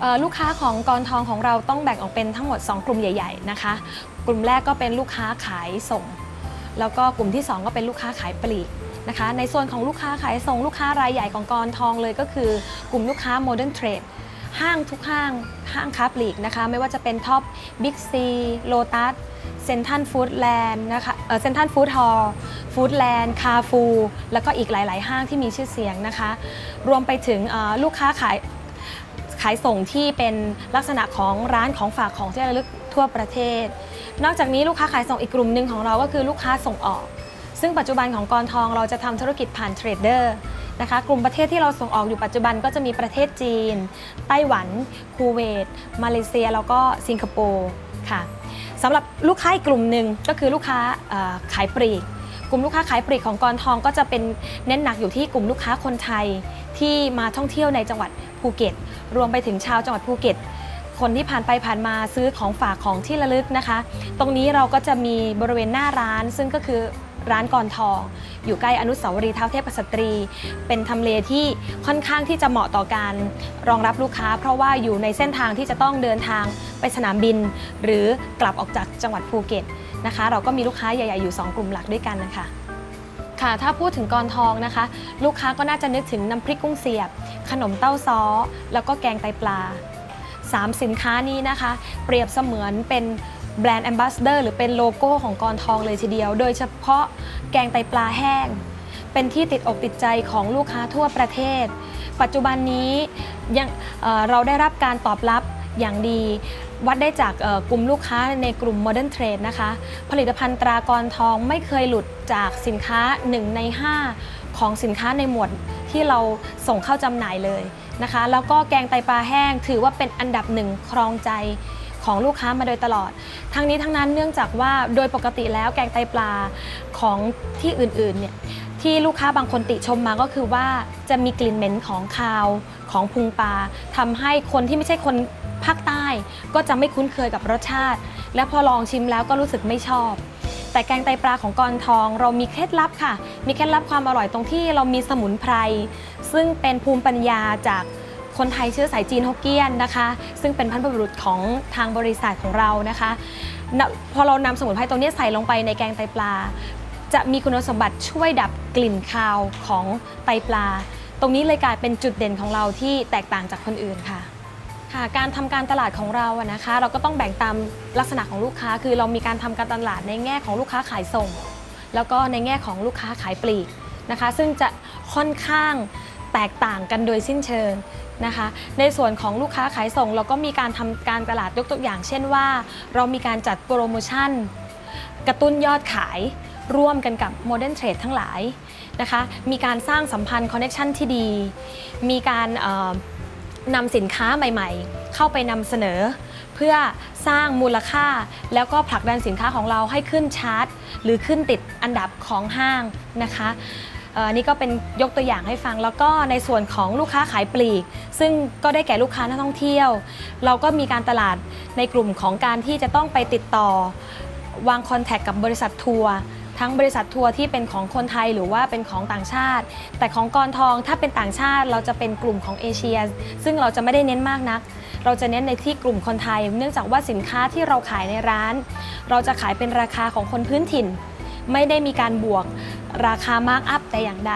เอ่อลูกค้าของกรทองของเราต้องแบ่งออกเป็นทั้งหมด 2 กลุ่มใหญ่ ๆนะคะ กลุ่มแรกก็เป็นลูกค้าขายส่ง แล้วก็กลุ่มที่ 2 ก็เป็นลูกค้าขายปลีก นะคะ ในส่วนของลูกค้าขายส่งลูกค้ารายใหญ่ของกรทองเลยก็คือกลุ่มลูกค้าโมเดิร์นเทรดห้างทุกห้างห้างค้าปลีกนะคะ ไม่ว่าจะเป็นท็อปบิ๊กซีโลตัสเซนทันฟู้ดแลนด์นะคะเซนทันฟู้ดฮอลล์ฟู้ดแลนด์คาฟูแล้วก็อีกหลาย ๆ ห้างที่มีชื่อเสียงนะคะ รวมไปถึงลูกค้าขายขายส่งที่เป็นลักษณะของร้านของฝากของที่ระลึกทั่วประเทศ นอกจากนี้ลูกค้าขายส่งอีกกลุ่มหนึ่งของเราก็คือลูกค้าส่งออก ซึ่งปัจจุบันของกรทองเราจะทำธุรกิจผ่านเทรดเดอร์นะคะกลุ่มประเทศที่เราส่งออกอยู่ปัจจุบันก็จะมีประเทศจีน ไต้หวัน คูเวต มาเลเซีย แล้วก็สิงคโปร์ค่ะสำหรับลูกค้าอีกกลุ่มหนึ่งก็คือลูกค้าขายปลีก กลุ่มลูกค้าขายปลีกของกรทองก็จะเป็นเน้นหนักอยู่ที่กลุ่มลูกค้าคนไทยที่มาท่องเที่ยวในจังหวัดภูเก็ต รวมไปถึงชาวจังหวัดภูเก็ต คนที่ผ่านไปผ่านมาซื้อของฝากของที่ระลึกนะคะ ตรงนี้เราก็จะมีบริเวณหน้าร้านซึ่งก็คือ ร้านกรทอง อยู่ใกล้อนุสาวรีย์เท้าเทพสตรี เป็นทำเลที่ค่อนข้างที่จะเหมาะต่อการรองรับลูกค้า เพราะว่าอยู่ในเส้นทางที่จะต้องเดินทางไปสนามบิน หรือกลับออกจากจังหวัดภูเก็ตนะคะ เราก็มีลูกค้าใหญ่ๆอยู่ 2 กลุ่มหลักด้วยกันนะคะค่ะถ้าพูดถึงกรทองนะคะ ลูกค้าก็น่าจะนึกถึงน้ำพริกกุ้งเสียบ ขนมเต้าซ้อ แล้วก็แกงไตปลา 3 สินค้านี้นะคะ เปรียบเสมือนเป็น แบรนด์แอมบาสเดอร์หรือเป็นโลโก้ของกรทองเลยทีเดียว โดยเฉพาะแกงไตปลาแห้ง เป็นที่ติดอกติดใจของลูกค้าทั่วประเทศ ปัจจุบันนี้ยังเเราได้รับการตอบรับอย่างดีวัดได้จากกลุ่มลูกค้าในกลุ่ม Modern Trade นะคะ ผลิตภัณฑ์ตรากรทองไม่เคยหลุดจากสินค้า 1 ใน 5 ของสินค้าในหมวดที่เราส่งเข้าจำหน่ายเลยนะคะ แล้วก็แกงไตปลาแห้งถือว่าเป็นอันดับหนึ่งครองใจ ของลูกค้ามาโดยตลอด ทั้งนี้ทั้งนั้นเนื่องจากว่าโดยปกติแล้วแกงไตปลาของที่อื่นๆเนี่ยที่ลูกค้าบางคนติชมมาก็คือว่าจะมีกลิ่นเหม็นของคาวของพุงปลาทำให้คนที่ไม่ใช่คนภาคใต้ก็จะไม่คุ้นเคยกับรสชาติ และพอลองชิมแล้วก็รู้สึกไม่ชอบ แต่แกงไตปลาของกรทองเรามีเคล็ดลับค่ะ มีเคล็ดลับความอร่อยตรงที่เรามีสมุนไพรซึ่งเป็นภูมิปัญญาจาก คนไทยเชื้อสายจีนฮกเกี้ยนนะคะ ซึ่งเป็นพันธุ์บุรุษของทางบริษัทของเรานะคะพอเรานำสมุนไพรตรงนี้ใส่ลงไปในแกงไตปลา จะมีคุณสมบัติช่วยดับกลิ่นคาวของไตปลา ตรงนี้เลยกลายเป็นจุดเด่นของเราที่แตกต่างจากคนอื่นค่ะค่ะการทำการตลาดของเราอะนะคะ เราก็ต้องแบ่งตามลักษณะของลูกค้า คือเรามีการทำการตลาดในแง่ของลูกค้าขายส่ง แล้วก็ในแง่ของลูกค้าขายปลีกนะคะ ซึ่งจะค่อนข้าง แตกต่างกันโดยสิ้นเชิงนะคะ ในส่วนของลูกค้าขายส่ง เราก็มีการทำการตลาดยกตัวอย่าง เช่นว่า เรามีการจัดโปรโมชั่น กระตุ้นยอดขายร่วมกันกับโมเดิร์นเทรดทั้งหลายนะคะ มีการสร้างสัมพันธ์คอนเน t ชันที่ดี มีการนำสินค้าใหม่ๆ เข้าไปนำเสนอ เพื่อสร้างมูลค่า แล้วก็ผลักดันสินค้าของเราให้ขึ้นชาร์ตหรือขึ้นติดอันดับของห้างนะคะ นี่ก็เป็นยกตัวอย่างให้ฟัง แล้วก็ในส่วนของลูกค้าขายปลีก ซึ่งก็ได้แก่ลูกค้านักท่องเที่ยว เราก็มีการตลาดในกลุ่มของการที่จะต้องไปติดต่อ วางคอนแทคกับบริษัททัวร์ทั้งบริษัททัวร์ที่เป็นของคนไทยหรือว่าเป็นของต่างชาติ แต่ของกรทองถ้าเป็นต่างชาติเราจะเป็นกลุ่มของเอเชีย ซึ่งเราจะไม่ได้เน้นมากนัก เราจะเน้นในที่กลุ่มคนไทย เนื่องจากว่าสินค้าที่เราขายในร้าน เราจะขายเป็นราคาของคนพื้นถิ่น ไม่ได้มีการบวก ราคามาร์กอัพแต่อย่างใด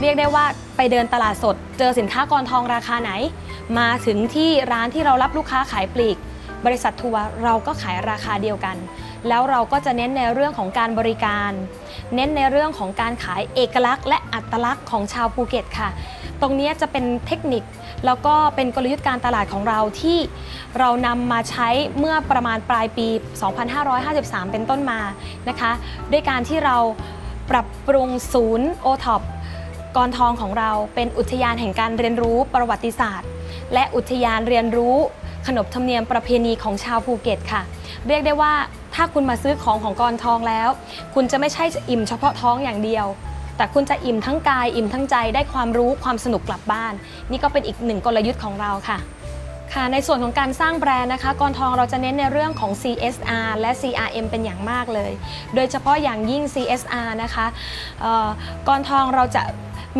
เรียกได้ว่าไปเดินตลาดสด เจอสินค้ากรทองราคาไหน มาถึงที่ร้านที่เรารับลูกค้าขายปลีก บริษัททัวร์เราก็ขายราคาเดียวกัน แล้วเราก็จะเน้นในเรื่องของการบริการ เน้นในเรื่องของการขายเอกลักษณ์ และอัตลักษณ์ของชาวภูเก็ตค่ะ ตรงนี้จะเป็นเทคนิคแล้วก็เป็นกลยุทธ์การตลาดของเราที่เรานำมาใช้เมื่อประมาณปลายปี 2553 เป็นต้นมานะคะ ด้วยการที่เรา ปรับปรุงศูนย์โอท็อปกรทองของเราเป็นอุทยานแห่งการเรียนรู้ประวัติศาสตร์ และอุทยานเรียนรู้ขนบธรรมเนียมประเพณีของชาวภูเก็ตค่ะ เรียกได้ว่าถ้าคุณมาซื้อของของกรทองแล้ว คุณจะไม่ใช่อิ่มเฉพาะท้องอย่างเดียว แต่คุณจะอิ่มทั้งกายอิ่มทั้งใจได้ความรู้ความสนุกกลับบ้าน นี่ก็เป็นอีกหนึ่งกลยุทธ์ของเราค่ะ ค่ะในส่วนของการสร้างแบรนด์นะคะกรทองเราจะเน้นในเรื่องของ CSR และ CRM เป็นอย่างมากเลย โดยเฉพาะอย่างยิ่ง CSR นะคะเอ่อกรทองเราจะ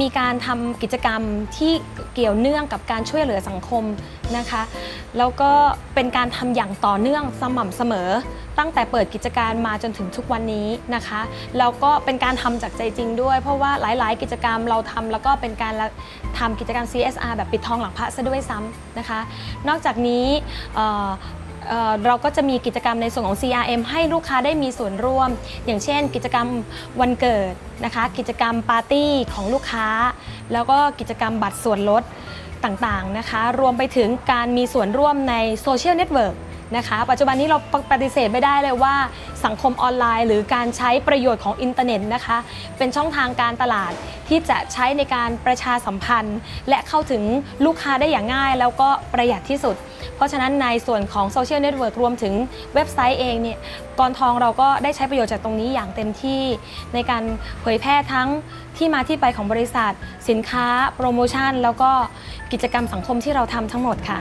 มีการทำกิจกรรมที่เกี่ยวเนื่องกับการช่วยเหลือสังคมนะคะ แล้วก็เป็นการทำอย่างต่อเนื่องสม่ำเสมอ ตั้งแต่เปิดกิจการมาจนถึงทุกวันนี้นะคะแล้วก็เป็นการทำจากใจจริงด้วย เพราะว่าหลาย ๆ กิจกรรมเราทำแล้วก็เป็นการทำกิจกรรม CSR แบบปิดทองหลังพระซะด้วยซ้ำนะคะ นอกจากนี้เเอ่อเราก็จะมีกิจกรรมในส่วนของ CRM ให้ลูกค้าได้มีส่วนร่วม อย่างเช่น กิจกรรมวันเกิดนะคะ กิจกรรมปาร์ตี้ของลูกค้า แล้วก็กิจกรรมบัตรส่วนลดต่างๆนะคะ รวมไปถึงการมีส่วนร่วมในโซเชียลเน็ตเวิร์กนะคะ ปัจจุบันนี้เราปฏิเสธไม่ได้เลยว่าสังคมออนไลน์ หรือการใช้ประโยชน์ของอินเทอร์เน็ตนะคะ เป็นช่องทางการตลาดที่จะใช้ในการประชาสัมพันธ์ และเข้าถึงลูกค้าได้อย่างง่าย แล้วก็ประหยัดที่สุด เพราะฉะนั้นในส่วนของโซเชียลเน็ตเวิร์กรวมถึงเว็บไซต์เองเนี่ยกรทองเราก็ได้ใช้ประโยชน์จากตรงนี้อย่างเต็มที่ในการเผยแพร่ทั้งที่มาที่ไปของบริษัท สินค้า โปรโมชั่น แล้วก็กิจกรรมสังคมที่เราทำทั้งหมดค่ะ